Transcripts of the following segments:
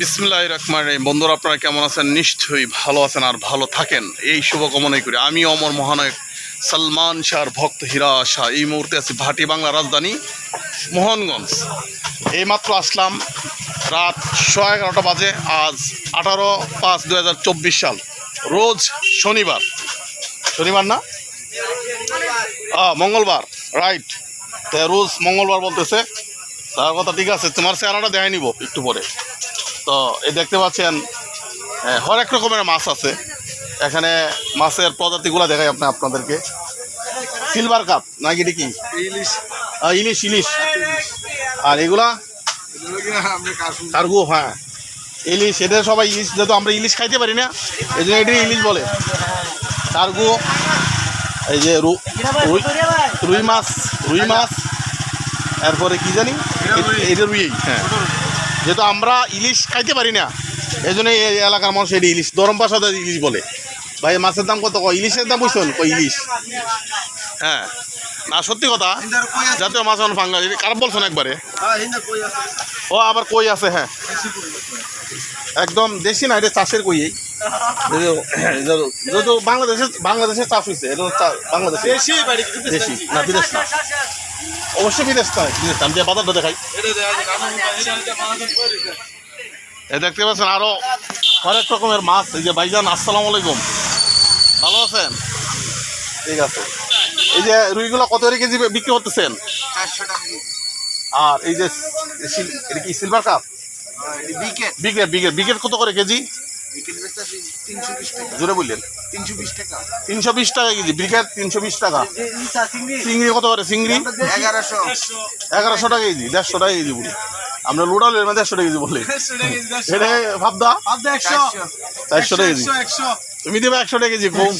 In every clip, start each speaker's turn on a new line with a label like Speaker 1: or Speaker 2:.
Speaker 1: বিসমিল্লাহ রহমান রহিম। বন্ধুরা, আপনারা কেমন আছেন? নিশ্চয়ই ভালো আছেন আর ভালো থাকেন। এই শুভকামনাই করি। আমি অমর মহানায়ক সালমান শাহর ভক্ত হীরা শাহ। এই মুহূর্তে আছি ভাটি বাংলা রাজধানী মোহনগঞ্জ। এইমাত্র আসলাম রাত ছ এগারোটা বাজে, আজ আঠারো পাঁচ দু সাল। রোজ শনিবার। শনিবার না? মঙ্গলবার। রাইট তো রোজ মঙ্গলবার বলতেছে। তার কথা ঠিক আছে, তোমার চেহারাটা দেখাই নিব একটু পরে। তো এই দেখতে পাচ্ছেন হরেক রকমের মাছ আছে। এখানে মাছের প্রজাতিগুলো দেখাই আপনি আপনাদেরকে। সিলভার কাপ নাকি এটা কি?
Speaker 2: ইলিশ।
Speaker 1: ইলিশ ইলিশ। আর এগুলা?
Speaker 2: কাশুন
Speaker 1: হ্যাঁ। ইলিশ এটা সবাই ইলিশ যেহেতু আমরা ইলিশ খাইতে পারি না। এই জন্য এটি ইলিশ বলে। কার্গো এই যে রু রুই মাছ রুই মাছ। এরপরে কি জানি? এটা রুই হ্যাঁ। যেহেতু আমরা ইলিশ খাইতে পারি না এই জন্য এই এলাকার মানুষ এটি ইলিশ দরম পাশাতে ইলিশ বলে। ভাই মাছের দাম কত? কয় ইলিশের দাম বুঝছেন কই ইলিশ? হ্যাঁ না সত্যি কথা জাতীয় মাছ এখন ফাঙ্গা খারাপ বলছেন একবারে? ও আবার কই আছে হ্যাঁ। একদম দেশি না এটা চাষের কই এই? যেহেতু বাংলাদেশে বাংলাদেশে চাষ হয়েছে এটা বাংলাদেশে।
Speaker 2: দেশি
Speaker 1: না বিদেশ না। অবশ্যই বিদেশ আমি যে বাজারটা দেখাই। এই দেখতে পাচ্ছেন আরও হরেক রকমের মাছ এই যে ভাইজান আসসালামু আলাইকুম। ভালো আছেন? ঠিক আছে। এই যে রুইগুলো কত করে কেজি বিক্রি করতেছেন? আর এই যে এটা কি সিলভার কাপ
Speaker 2: বিকেট।
Speaker 1: বিকেট বিকেট বিকেট কত করে কেজি?
Speaker 2: তিনশো বিশ টাকা।
Speaker 1: জোরে বললেন?
Speaker 2: তিনশো বিশ টাকা।
Speaker 1: তিনশো বিশ টাকা কেজি ব্রিকেট তিনশো বিশ টাকা। চিংড়ি। কত করে? চিংড়ি?
Speaker 2: এগারোশো।
Speaker 1: এগারোশো টাকা কেজি দেড়শো টাকা কেজি বলি আমরা লোডাল এর দেড়শো টাকা কেজি বলি। এটা ভাবদা?
Speaker 2: চারশো
Speaker 1: চারশো টাকা কেজি। তুমি দেবে একশো টাকা কেজি কম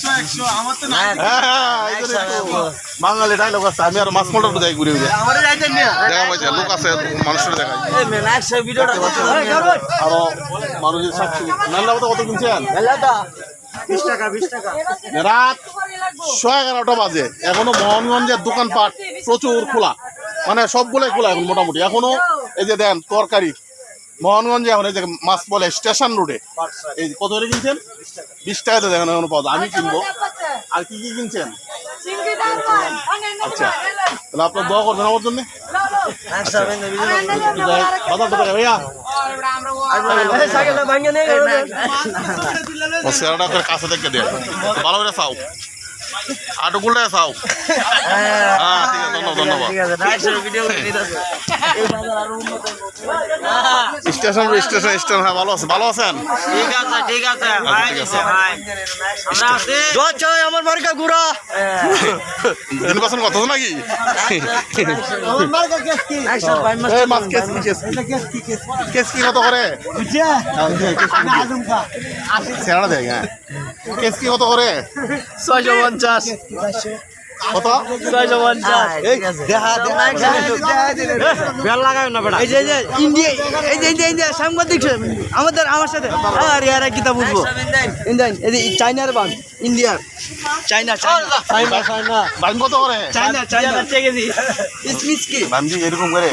Speaker 1: হ্যাঁ, হ্যাঁ, তো বাঙালি ডাইলগ আছে আমি আর মাছ মোটর যাই ঘুরে ঘুরে। দেখা পাইছে লোক আছে মানুষের দেখাই আরও মানুষের সাক্ষী নান্লা কত কিনছেন? রাত ছয় এগারোটা বাজে। এখনও মোহনগঞ্জের দোকানপাট প্রচুর খোলা। মানে সবগুলোই খোলা এখন মোটামুটি। এখনও এই যে দেন তরকারি। মোহনগঞ্জে এখন এই যে মাছ বলে স্টেশন রোডে। এই যে কত করে কিনছেন? বিশ টাকাতে দেখেন এখনও পাওয়া যায়। আমি কিনবো। আর কি কি কিনছেন? আচ্ছা। তাহলে আপনার দোয়া করবেন আমার জন্য? কাছে দেখে দেয় ভালো করে চাও। আটুকুলটা চাও। হ্যাঁ। ঠিক আছে ধন্যবাদ ধন্যবাদ। স্টেশন স্টেশন স্টেশন হ্যাঁ ভালো আছে ভালো আছেন?
Speaker 3: ঠিক আছে ঠিক আছে
Speaker 1: আচ্ছা, ঠিক আছে।
Speaker 3: ভাই। আমার
Speaker 4: মার্কা
Speaker 1: নির্বাচন কত নাকি? কেস কি? কেস কি? কেস কি? কত করে? দেয় হ্যাঁ। কেস কি কত করে?
Speaker 4: ছয়শো পঞ্চাশ। পঞ্চাশ সাংবাদিক আমাদের আমার সাথে আর ইয়ারা কিতা বুঝব ইন্ডিয়ান এই যে চাইনার বান ইন্ডিয়ার চাইনা চাইনা চাইনা চাইনা
Speaker 1: বাইম কত করে
Speaker 4: চাইনা চাইনা কেজি ইসমিস কি
Speaker 1: বাইমজি এরকম করে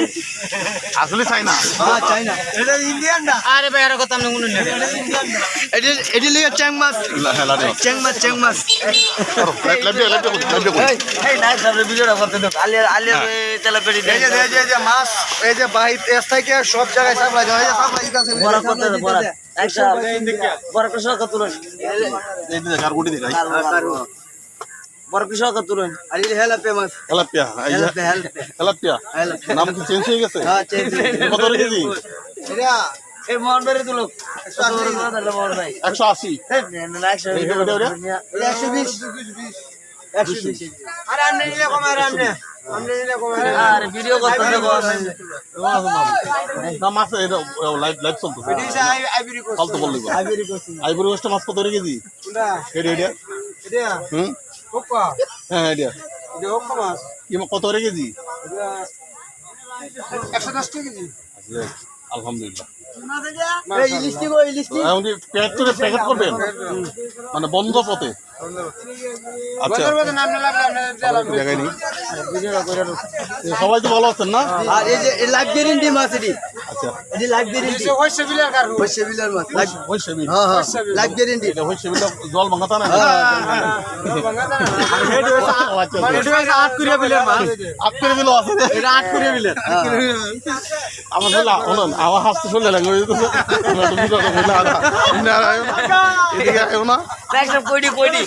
Speaker 1: আসলে চাই
Speaker 4: হ্যাঁ চাইনা
Speaker 3: আরে ভাই এর কথা আমি মনে নেই
Speaker 4: এটি এটি লিগে চ্যাং মাছ চ্যাং মাছ চ্যাং মাছ এই নাই সামনে ভিডিওটা করতে দাও আলিয়া আলিয়া তেলা পেটি
Speaker 2: এই যে এই যে মাছ এই যে বাহির এস থেকে সব জায়গায় সাপ্লাই দেওয়া হয় সাপ্লাই দিতে আছে
Speaker 4: বড় করতে দাও বড় একটা বড় কৃষক তুলুন
Speaker 1: এই যে কার গুটি দেখাই
Speaker 4: বড় কৃষক তুলুন আর এই হেলা মাছ
Speaker 1: হেলাপিয়া হেলাপিয়া নাম কি চেঞ্জ হয়ে গেছে
Speaker 4: হ্যাঁ চেঞ্জ
Speaker 1: কত কেজি
Speaker 2: এটা
Speaker 4: এই মোহন বেরে তুলো
Speaker 1: একশো আশি
Speaker 2: একশো বিশ
Speaker 1: মাছ কত কেজি হ্যাঁ এটা।
Speaker 2: এটা কোপা মাছ।
Speaker 1: কি কত কেজি
Speaker 2: একশো দশ টাকা কেজি।
Speaker 1: আলহামদুলিল্লাহ। কি প্যাকেট করে প্যাকেট করবেন? মানে বন্ধ পথে? আচ্ছা। সবাই তো ভালো আছেন না?
Speaker 4: আর এই যে গ্যারেন্টি মাছ এটি
Speaker 1: আচ্ছা।
Speaker 4: এটি লাইভ গ্যারেন্টি হইছে বিলার মাছ।
Speaker 1: হইছে বিল।
Speaker 4: হ্যাঁ হ্যাঁ। লাইভ গ্যারেন্টি
Speaker 1: এটা হইছে বিল জল ভাঙাতা না?
Speaker 3: আট করিয়া বিলের মাছ।
Speaker 1: আপনার বিল আছে
Speaker 3: এটা আট করিয়া বিলের।
Speaker 1: আমার বলে শুনুন আমার হাসতে শুনলে লাগে এদিকে আয়ো না।
Speaker 4: একদম কইডি কইডি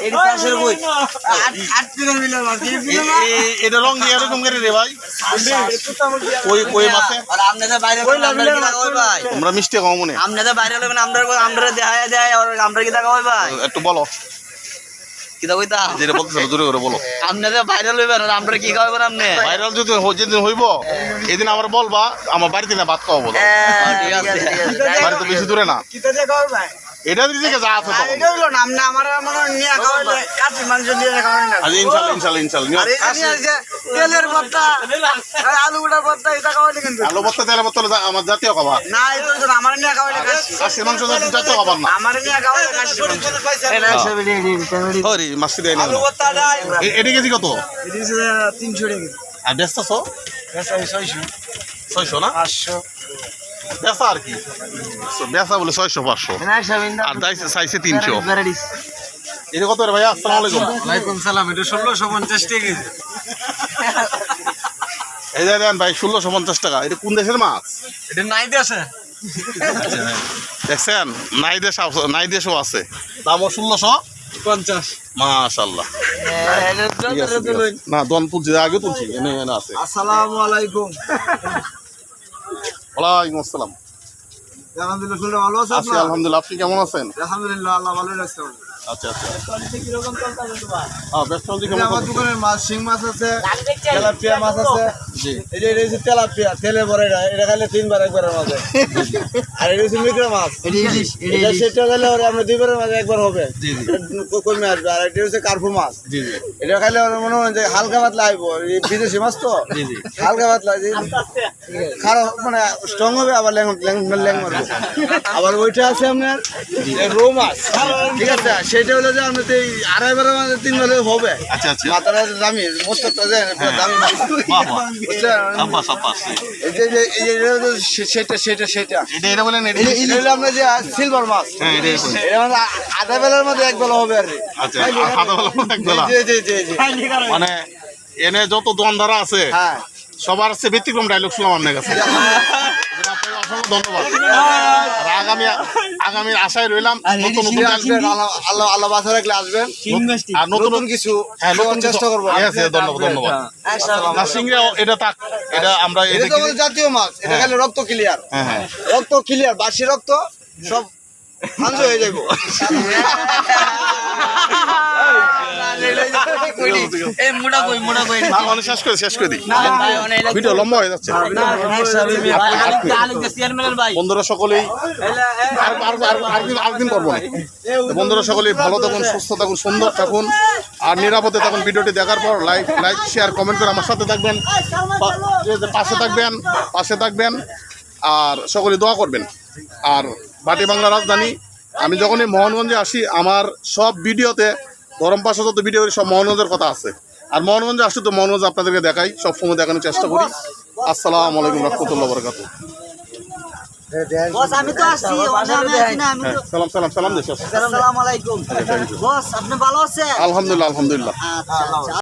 Speaker 4: এটি চাষের বই আট আট বিলার মাছ।
Speaker 1: এ- এ- এটা রং দিয়ে এরকম করে রে ভাই। কই কই মাছে
Speaker 4: আর আপনাদের বাইরে আমরা
Speaker 1: মিষ্টি খাও মনে।
Speaker 4: আপনাদের বাইরে হলে আমরা আমরা দেখায় দেয় আর আমরা কি টাকা হয় ভাই?
Speaker 1: একটু বলো।
Speaker 4: কি তা কইতা
Speaker 1: যেটা বলতেছিল দূরে করে বলো।
Speaker 4: আপনাদের বাইরে লইবেন আর আমরা কি খাওয়াবেন আপনি
Speaker 1: ভাইরাল যদি যেদিন হইব এদিন আমার বলবা আমার বাড়িতে না ভাত খাওয়া বলো
Speaker 4: হ্যাঁ, ঠিক আছে।
Speaker 1: বাড়ি তো বেশি দূরে না।
Speaker 3: কিতা
Speaker 1: এটা দিকে যা আছে তখন।
Speaker 3: এটা হইল না আমরা আমার মনে হয় নিয়ে খাওয়াইলে কাঠি মাংস দিয়ে না।
Speaker 1: আজ ইনশাল্লাহ ইনশাল্লাহ ইনশাল্লাহ।
Speaker 3: আর যে তেলের ভর্তা আর আলু ভর্তা এটা কিন্তু
Speaker 1: আলু ভর্তা তেলে ভর্তা আমার জাতীয় খাবার।
Speaker 3: না এটা না, আমার নিয়ে
Speaker 1: মাংস জাতীয়- খাবার না।
Speaker 3: আমার নিয়ে মাংস।
Speaker 1: হরি দেয় না।
Speaker 3: আলু ভর্তা
Speaker 1: এটা কেজি কত?
Speaker 3: এটা হচ্ছে তিনশো টাকা।
Speaker 1: আর বেচতা ছো
Speaker 3: ছয়শো।
Speaker 1: ছয়শো না?
Speaker 3: পাঁচশো।
Speaker 1: বেচা আর কি। বেচা বলে ছয়শো পাঁচশো। আর চাইছে তিনশো। এটা কত রে ভাইয়া আসসালামু আলাইকুম।
Speaker 3: ওয়ালাইকুম সালাম এটা ষোলোশো পঞ্চাশ টাকা
Speaker 1: এই যে দেন ভাই ষোলোশো পঞ্চাশ টাকা। এটা কোন দেশের মাছ?
Speaker 3: এটা নাই আছে
Speaker 1: দেখছেন? নাই দেশ নাই দেশও আছে। দামও ষোলোশো।
Speaker 3: পঞ্চাশ।
Speaker 1: মাশাল্লাহ আছে। না দন তুলছি আগে তুলছি এনে এনে আছে।
Speaker 3: আসসালামু আলাইকুম।
Speaker 1: ওয়ালাইকুম আসসালাম।
Speaker 3: আলহামদুলিল্লাহ ভালো আছে
Speaker 1: আছি আলহামদুলিল্লাহ আপনি কেমন আছেন?
Speaker 3: আলহামদুলিল্লাহ আল্লাহ ভালো রাখছে
Speaker 1: আচ্ছা আচ্ছা। হ্যাঁ
Speaker 3: আমার দোকানের মাছ শিং মাছ আছে তেলাপিয়া মাছ আছে। এই যে এটা হচ্ছে তেলাপিয়া তেলে ভরে এটা এটা খাইলে তিনবার একবারের মাঝে। আর এটা হচ্ছে মিক্রা মাছ।
Speaker 4: এটি
Speaker 3: সেটা খাইলে ওরে আমরা দুইবারের মাঝে একবার হবে। কমে আসবে। আর এটা হচ্ছে কার্পু মাছ।
Speaker 1: জি জি।
Speaker 3: এটা খাইলে ওর মনে হয় যে হালকা পাতলা আইব। এই বিদেশি মাছ তো।
Speaker 1: জি জি।
Speaker 3: হালকা পাতলা খারাপ মানে স্ট্রং হবে আবার ল্যাং ল্যাং ল্যাং মারবে। আবার ওইটা আছে আপনার এই রৌ মাছ। ঠিক আছে? সেটা হলো যে আপনার এই আড়াই বারের মাঝে তিন বারে হবে।
Speaker 1: আচ্ছা আচ্ছা।
Speaker 3: মাথাটা দামি মস্ত দামি মাছ।
Speaker 1: বাহ বাহ আব্বাস আব্বাস
Speaker 3: এই যে যে- এই যে এটা হলো সে- সেটা সেটা সেটা।
Speaker 1: এটা এটা বলেন এটা
Speaker 3: এটা এটা যে সিলভার মাছ।
Speaker 1: হ্যাঁ
Speaker 3: এটা মানে আধা বেলার মধ্যে এক বেলা হবে আর কি।
Speaker 1: আচ্ছা বলা এক বেলা।
Speaker 3: জি জি জি জি।
Speaker 1: মানে এনে যত দোকানদার আছে
Speaker 3: হ্যাঁ।
Speaker 1: সবার আছে ব্যতিক্রম ডায়লগ শুনলাম আপনার কাছে। আপনাকে অসংখ্য ধন্যবাদ আর আগামী আগামীর আশায় রইলাম নতুন নতুন
Speaker 3: আসবেন আল্লাহ আল্লাহ বাসা রাখলে আসবেন।
Speaker 1: আর নতুন
Speaker 3: কিছু
Speaker 1: হ্যাঁ নতুন
Speaker 3: চেষ্টা
Speaker 1: চেষ্টা
Speaker 3: করব।
Speaker 1: Yes, yes, ধন্যবাদ ধন্যবাদ। না সিংড়া এটা তাক এটা আমরা
Speaker 3: এটা তো জাতীয় মাছ এটা খালি রক্ত ক্লিয়ার
Speaker 1: হ্যাঁ হ্যাঁ।
Speaker 3: রক্ত ক্লিয়ার বাসি রক্ত সব মাংস হয়ে যাইব।
Speaker 4: এই মুড়া কই মুড়া কই
Speaker 1: না, মানে শেষ করে শেষ করে ভিডিও লম্বা হয়ে যাচ্ছে বন্ধুরা সকলেই আর আর আরেকদিন করব বন্ধুরা সকলেই ভালো থাকুন সুস্থ থাকুন সুন্দর থাকুন আর নিরাপদে থাকুন ভিডিওটি দেখার পর লাইক লাইক শেয়ার কমেন্ট করে আমার সাথে থাকবেন পাশে থাকবেন পাশে থাকবেন আর সকলে দোয়া করবেন আর বাটি বাংলা রাজধানী আমি যখনই মোহনগঞ্জে আসি আমার সব ভিডিওতে গরম পাশে যত ভিডিও সব মোহনগঞ্জের কথা আছে। আর মোহনগঞ্জে আসলে তো মোহনগঞ্জ আপনাদেরকে দেখাই সব সময় দেখানোর চেষ্টা করি। আসসালামু আলাইকুম রহমতুল্লাহ বরকাত
Speaker 4: বস আমি তো আসছি আমি আছি না আমি
Speaker 1: হ্যাঁ
Speaker 4: তো
Speaker 1: সালাম সালাম সালাম দেশ
Speaker 4: আসসালামু আলাইকুম। বস আপনি ভালো আছেন?
Speaker 1: আলহামদুলিল্লাহ আলহামদুলিল্লাহ।
Speaker 4: আচ্ছা আচ্ছা।